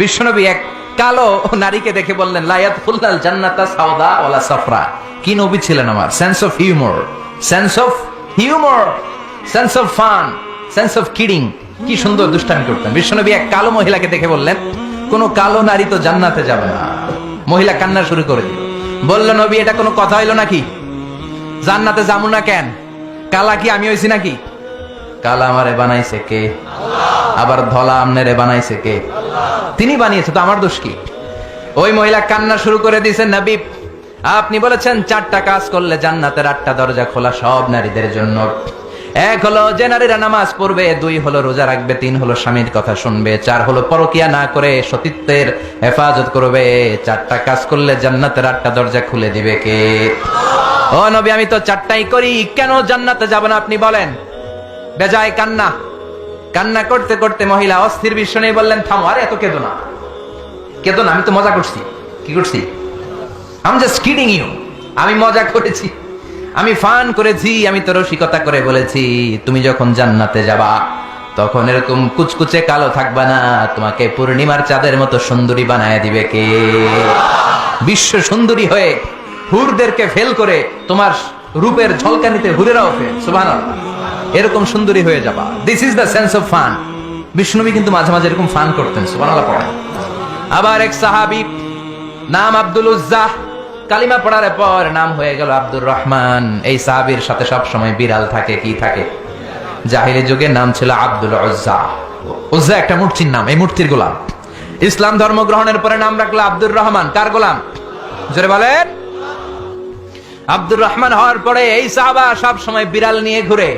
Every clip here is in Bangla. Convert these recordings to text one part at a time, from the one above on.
বিশ্বনবী এক কালো নারীকে দেখে বললেন লায়াত ফুল্লাল জান্নাতা সাউদা ওয়ালা সাফরা। কি নবী ছিলেন আমার? Sense of humour sense of humour sense of fun sense of kidding কি সুন্দর দুষ্টামি করতেন। বিশ্বনবী এক কালো মহিলাকে দেখে বললেন, কোন কালো নারী তো জান্নাতে যাবে না। মহিলা কান্না শুরু করে দিল। বলল, নবী, এটা কোনো কথা হইল নাকি? জান্নাতে যাব না কেন? কালা কি আমি হইছি নাকি? কালা আমারে বানাইছে কে? আবার ধলা আমনেরে বানাইছে কে? তিনি বানিয়েছে, তো আমার দোষ কি? ওই মহিলা কান্না শুরু করে দিয়েছেন নবী আপনি বলেছেন চারটা কাজ করলে জান্নাতের আটটা দরজা খোলা সব নারীদের জন্য। এক হলো যে নারীরা নামাজ পড়বে, দুই হলো রোজা রাখবে, তিন হলো স্বামীর কথা শুনবে, চার হলো পরকিয়া না করে সতীত্বের হেফাজত করবে। চারটা কাজ করলে জান্নাতের আটটা দরজা খুলে দিবে কে? ও নবী, আমি তো চারটাই করি, কেন জান্নাতে যাব না আপনি বলেন? বেজায় কান্না। কান্না করতে করতে মহিলা অস্থির বিশ্ব নেই বললেন, থামো, আরে, এত কেঁদো না। কেঁদো না, আমি তো মজা করছি। কি করছি? আমি জাস্ট কিডিং ইউ আমি মজা করেছি। আমি ফান করেছি, আমি তো রসিকতা করে বলেছি, তুমি যখন জান্নাতে যাবা, তখন এরকম কুচকুচে কালো থাকবা না। তোমাকে পূর্ণিমার চাঁদের মতো সুন্দরী বানায় দিবে কে? বিশ্ব সুন্দরী হয়ে হুরদেরকে ফেল করে তোমার রূপের ঝলকানিতে হুরেরাও ফেল। সুবাহ এরকম সুন্দরী হয়ে যাবা। This is the sense of fun বিষ্ণুবী কিন্তু মাঝে মাঝে এরকম ফান করতেন, সুবহানাল্লাহ পড়েন। আবার এক সাহাবী, নাম আব্দুল উজ্জাহ, কালিমা পড়ার পর নাম হয়ে গেল আব্দুর রহমান। এই সাহাবীর সাথে সব সময় বিড়াল থাকে, কি থাকে? জাহিলি যুগে নাম ছিল আব্দুল উজ্জা উজ্জা একটা মূর্তির নাম, এই মূর্তির গোলাম। ইসলাম ধর্ম গ্রহণের পরে নাম রাখল আব্দুর রহমান। কার গোলাম? জোরে বলেন। আব্দুর রহমান হওয়ার পরে এই সাহাবা সব সময় বিড়াল নিয়ে ঘুরে।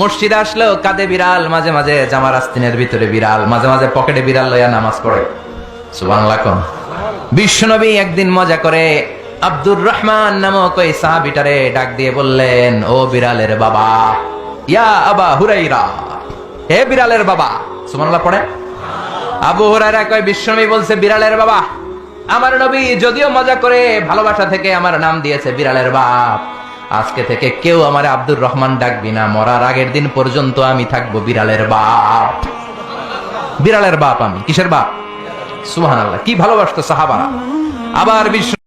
মসজিদ আসলেও কাঁধে বিড়াল, মাঝে মাঝে জামার আস্তিনের ভিতরে বিড়াল, মাঝে মাঝে পকেটে বিড়াল লইয়া নামাজ পড়ে। সুবহানাল্লাহ কোন। বিশ্বনবী একদিন মজা করে আব্দুর রহমান নামক ওই সাহাবিটারে ডাক দিয়ে বললেন, ও বিড়ালের বাবা, ইয়া আবা হুরাইরা, হে বিড়ালের বাবা, সুবহানাল্লাহ পড়ে আবু হুরায়রা কয়, বিশ্বনবী বলছে, বিড়ালের বাবা, আমার নবী যদিও মজা করে ভালোবাসা থেকে আমার নাম দিয়েছে বিড়ালের বাপ। আজকে থেকে কেউ আমার আব্দুর রহমান ডাকবি না। মরার আগের দিন পর্যন্ত আমি থাকব বিড়ালের বাপ। বিড়ালের বাপ আমি। কিসের বাপ? সুহান আল্লাহ কি ভালোবাসতো সাহাবারা। আবার বিশ্ব